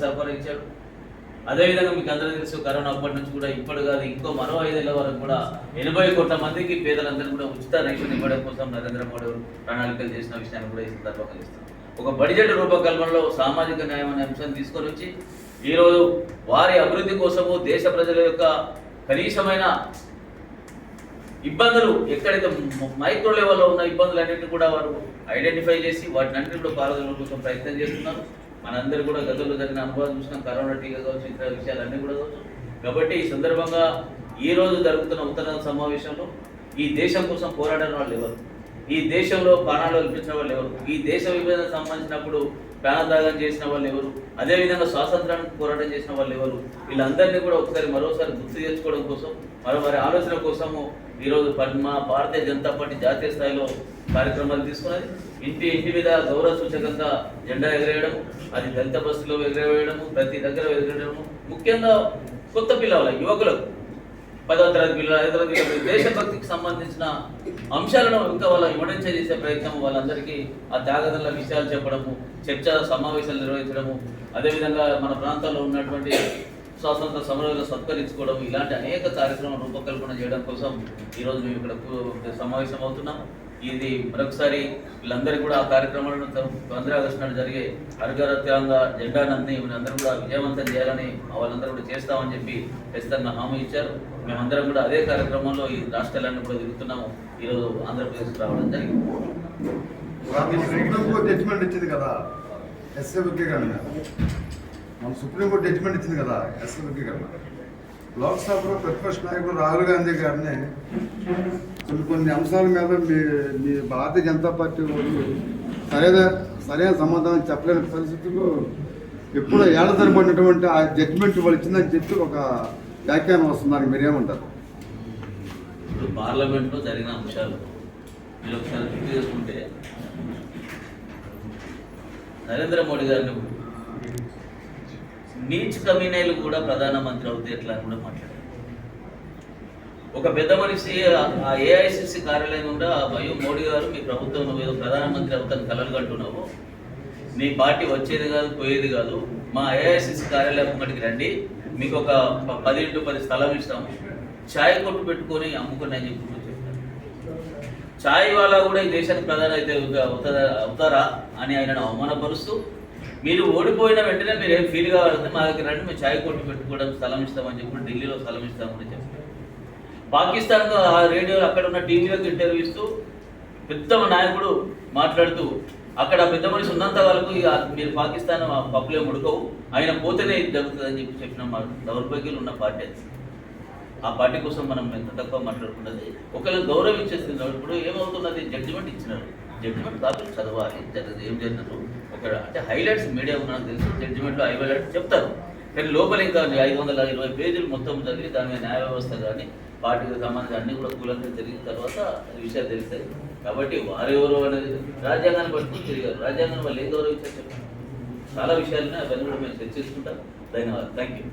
సహకరించాడు అదేవిధంగా మీకు అందరూ తెలుసు కరోనా అప్పటి నుంచి కూడా ఇప్పుడు కాదు ఇంకో మరో ఐదేళ్ళ వరకు కూడా ఎనభై కోట్ల మందికి పేదలందరూ కూడా ఉచిత రేషన్ ఇవ్వడం కోసం నరేంద్ర మోడీ ప్రణాళికలు చేసిన విషయాన్ని కూడా ఈ సందర్భంగా ఇస్తాం ఒక బడ్జెట్ రూపకల్పనలో సామాజిక న్యాయం అనే అంశాన్ని తీసుకొని వచ్చి ఈరోజు వారి అభివృద్ధి కోసము దేశ ప్రజల యొక్క కనీసమైన ఇబ్బందులు ఎక్కడైతే మైక్రో లెవెల్లో ఉన్న ఇబ్బందులు అన్నింటినీ కూడా వారు ఐడెంటిఫై చేసి వాటిని అన్నింటిలో పాల్గొనడం కోసం ప్రయత్నం చేస్తున్నారు. మనందరూ కూడా గతంలో జరిగిన అనుభవం చూసినాం. కరోనా టీకా కావచ్చు ఇతర విషయాలన్నీ కూడా కావచ్చు. కాబట్టి ఈ సందర్భంగా ఈ రోజు జరుగుతున్న ఉత్తర సమావేశంలో ఈ దేశం కోసం పోరాడని వాళ్ళు ఎవరు? ఈ దేశంలో ప్రాణాలు కల్పించిన వాళ్ళు ఎవరు? ఈ దేశ విభజన సంబంధించినప్పుడు ప్రాణత్యాగం చేసిన వాళ్ళు ఎవరు? అదేవిధంగా స్వాతంత్రానికి పోరాటం చేసిన వాళ్ళు ఎవరు? వీళ్ళందరినీ కూడా ఒకసారి మరోసారి గుర్తు తెచ్చుకోవడం కోసం మరో వారి ఆలోచన కోసము ఈరోజు ప- మా భారతీయ జనతా పార్టీ జాతీయ స్థాయిలో కార్యక్రమాలు తీసుకున్నది. ఇంటి ఇంటి మీద గౌరవ సూచకంగా జెండా ఎగరేయడము అది దళిత బస్సులో ఎగరవేయడము ప్రతి దగ్గర ఎగరేయడము ముఖ్యంగా కొత్త పిల్లల యువకులకు. పదవ తరగతి పిల్లలు ఐదవ తరగతి పిల్లలు దేశభక్తికి సంబంధించిన అంశాలను ఇంకా వాళ్ళ ఇవ్వడం చేసే ప్రయత్నం వాళ్ళందరికీ ఆ త్యాగదల విషయాలు చెప్పడము చర్చ సమావేశాలు నిర్వహించడము అదేవిధంగా మన ప్రాంతాల్లో ఉన్నటువంటి స్వాతంత్ర సమరంలో సత్కరించుకోవడం ఇలాంటి అనేక కార్యక్రమాలు రూపకల్పన చేయడం కోసం ఈరోజు మేము ఇక్కడ సమావేశం అవుతున్నాం ఇది మరొకసారి వీళ్ళందరికీ కూడా ఆ కార్యక్రమాలను పంద్ర ఆగస్టు నాడు జరిగే హరిగర తిరంగా జెండానందరినీ వీళ్ళందరూ కూడా విజయవంతం చేయాలని వాళ్ళందరూ కూడా చేస్తామని చెప్పి ఖచ్చితంగా హామీ ఇచ్చారు. మేమందరం కూడా అదే కార్యక్రమంలో ఈ రాష్ట్రాలన్నీ కూడా తిరుగుతున్నాము. ఈరోజు ఆంధ్రప్రదేశ్కి రావడం జరిగింది. సుప్రీంకోర్టు ఇచ్చింది కదా. ఎస్ఏ వర్గీకరణ మన సుప్రీంకోర్టు జడ్జిమెంట్ ఇచ్చింది కదా ఎస్ఏ వర్గీకరణ లోక్సభలో ప్రతిపక్ష నాయకుడు రాహుల్ గాంధీ గారిని కొన్ని కొన్ని అంశాల మీద మీ మీ భారతీయ జనతా పార్టీ వాళ్ళు సరైన సరైన సమాధానం చెప్పలేని పరిస్థితుల్లో ఎప్పుడో ఏళ్ళ తరబడినటువంటి ఆ జడ్జిమెంట్ వాళ్ళు ఇచ్చిందని చెప్పి ఒక వ్యాఖ్యానం వస్తుంది దానికి మీరేమంటారు? ఇప్పుడు పార్లమెంట్లో జరిగిన అంశాలు మీరు ఒకసారి గుర్తు చేసుకుంటే నరేంద్ర మోడీ గారిని నీచ్ కమీనేలు కూడా ప్రధానమంత్రి అవుతే ఎట్లా అని కూడా మాట్లాడారు. ఒక పెద్ద మనిషి ఆ ఏఐసిసి కార్యాలయం గుండా భయం మోడీ గారు మీ ప్రభుత్వం నువ్వు ప్రధానమంత్రి అవుతాను కలలు కంటున్నావు. మీ పార్టీ వచ్చేది కాదు పోయేది కాదు. మా ఏఐసిసి కార్యాలయం ఒకటికి రండి. మీకు ఒక పది ఇంటూ పది స్థలం ఇస్తాము ఛాయ్ కొట్టు పెట్టుకొని అమ్ముకుని అని చెప్పి ఛాయ్ వాళ్ళ కూడా ఈ దేశానికి ప్రధాని అయితే అవుతారా అవుతారా అని ఆయనను అవమానపరుస్తూ మీరు ఓడిపోయిన వెంటనే మీరు ఏం ఫీల్ కావాలంటే మా దగ్గర రండి మేము ఛాయ్ కొట్టు పెట్టుకోవడం స్థలం ఇస్తామని చెప్పి ఢిల్లీలో స్థలం ఇస్తామని చెప్పారు పాకిస్తాన్తో ఆ రేడియో అక్కడ ఉన్న టీవీలకు ఇంటర్వ్యూ ఇస్తూ పెద్ద నాయకుడు మాట్లాడుతూ అక్కడ పెద్ద మనిషి ఉన్నంత వరకు మీరు పాకిస్తాన్ ఆ పప్పులే ముడకవు. ఆయన పోతేనే జరుగుతుందని చెప్పి చెప్పిన మా దౌర్భాగ్యులు ఉన్న పార్టీ అది. ఆ పార్టీ కోసం మనం ఎంత తక్కువ మాట్లాడుకున్నది? ఒకవేళ గౌరవించేస్తున్నారు ఇప్పుడు ఏమవుతున్నది? జడ్జిమెంట్ ఇచ్చినారు. జడ్జిమెంట్ కాపీ చదవాలి. జరిగింది. ఏం జరిగినారు ఒక అంటే హైలైట్స్ మీడియా నాకు తెలుసు. జడ్జిమెంట్లో హైలైట్స్ చెప్తారు. కానీ లోపల ఇంకా ఐదు వందల ఇరవై పేజీలు మొత్తం జరిగి దాని మీద న్యాయ వ్యవస్థ కానీ పార్టీకి సంబంధించి అన్ని కూడా కూలంగా జరిగిన తర్వాత విషయాలు తెలుస్తాయి. కాబట్టి వారెవరు అనేది రాజ్యాంగాన్ని పట్టుకుని తిరిగారు. రాజ్యాంగాన్ని వాళ్ళు ఏం గౌరవించారు చెప్పండి. చాలా విషయాలని అవన్నీ కూడా మేము చర్చించుకుంటాం ధన్యవాదాలు. Thank you